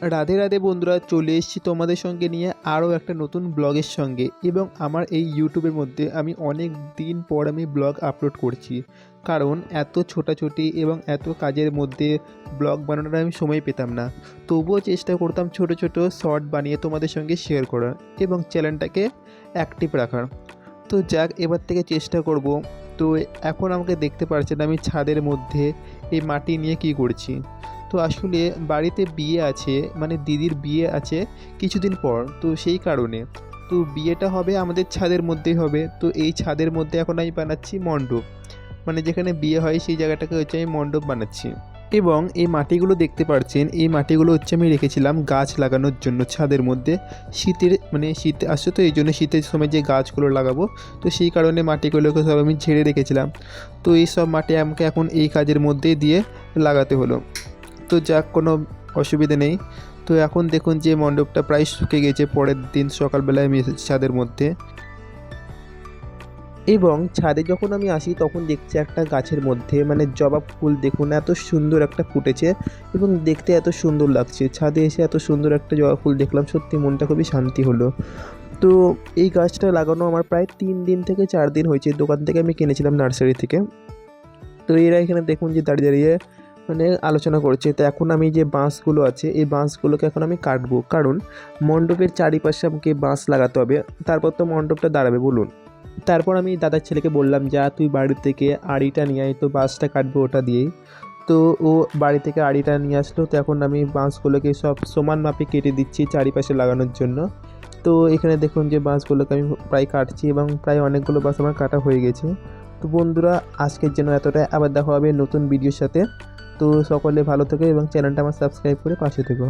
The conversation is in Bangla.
রাধে রাধে বন্ধুরা, চলে এসেছি তোমাদের সঙ্গে নিয়ে আরও একটা নতুন ব্লগের সঙ্গে এবং আমার এই ইউটিউবের মধ্যে আমি অনেক দিন পর আমি ব্লগ আপলোড করছি। কারণ এত ছোটাছুটি এবং এত কাজের মধ্যে ব্লগ বানানোর আমি সময় পেতাম না। তবুও চেষ্টা করতাম ছোট ছোট শর্ট বানিয়ে তোমাদের সঙ্গে শেয়ার করার এবং চ্যানেলটাকে অ্যাক্টিভ রাখার। তো যাক, এবার থেকে চেষ্টা করব। তো এখন আমাকে দেখতে পারছেন আমি ছাদের মধ্যে এই মাটি নিয়ে কী করছি। তো আসলে বাড়িতে বিয়ে আছে মানে দিদির বিয়ে আছে কিছুদিন পর, তো সেই কারণে। তো বিয়েটা হবে আমাদের ছাদের মধ্যেই হবে, তো এই ছাদের মধ্যে এখন আমি বানাচ্ছি মণ্ডপ। মানে যেখানে বিয়ে হয় সেই জায়গাটাকে হচ্ছে আমি মণ্ডপ বানাচ্ছি। এবং এই মাটিগুলো দেখতে পাচ্ছেন এই মাটিগুলো হচ্ছে আমি রেখেছিলাম গাছ লাগানোর জন্য ছাদের মধ্যে। শীতের মানে শীত আসছে তো, এই জন্য শীতের সময় যে গাছগুলো লাগাবো, তো সেই কারণে মাটিগুলোকে সব আমি ঝেড়ে রেখেছিলাম। তো এই সব মাটি আমাকে এখন এই কাজের মধ্যেই দিয়ে লাগাতে হলো। তো যাক, কোনো অসুবিধে নেই। তো এখন দেখুন যে মণ্ডপটা প্রায় শুকে গেছে পরের দিন সকালবেলায় আমি এসেছি ছাদের মধ্যে। এবং ছাদে যখন আমি আসি, তখন দেখছি একটা গাছের মধ্যে মানে জবা ফুল দেখুন, এত সুন্দর একটা ফুটেছে এবং দেখতে এত সুন্দর লাগছে। ছাদে এসে এত সুন্দর একটা জবা ফুল দেখলাম, সত্যি মনটা খুবই শান্তি হলো। তো এই গাছটা লাগানো আমার প্রায় তিন দিন থেকে চার দিন হয়েছে। দোকান থেকে আমি কিনেছিলাম নার্সারি থেকে। তো এরা এখানে দেখুন যে দাঁড়িয়ে দাঁড়িয়ে মানে আলোচনা করছে। তো এখন আমি যে বাঁশগুলো আছে, এই বাঁশগুলোকে এখন আমি কাটবো। কারণ মণ্ডপের চারিপাশে আমাকে বাঁশ লাগাতে হবে। তারপর তো মণ্ডপটা দাঁড়াবে, বলুন। তারপর আমি দাদার ছেলেকে বললাম, যা, তুই বাড়ি থেকে আড়িটা নিয়ে আয়, তো বাঁশটা কাটবো ওটা দিয়েই। তো ও বাড়ি থেকে আড়িটা নিয়ে আসলো। তো এখন আমি বাঁশগুলোকে সব সমান মাপে কেটে দিচ্ছি চারিপাশে লাগানোর জন্য। তো এখানে দেখুন যে বাঁশগুলোকে আমি প্রায় কাটছি এবং প্রায় অনেকগুলো বাঁশ আমার কাটা হয়ে গেছে। তো বন্ধুরা, আজকের জন্য এতটাই। আবার দেখা হবে নতুন ভিডিওর সাথে। তো সকলে ভালো থেকো এবং চ্যানেলটা আমার সাবস্ক্রাইব করে পাশে থেকো।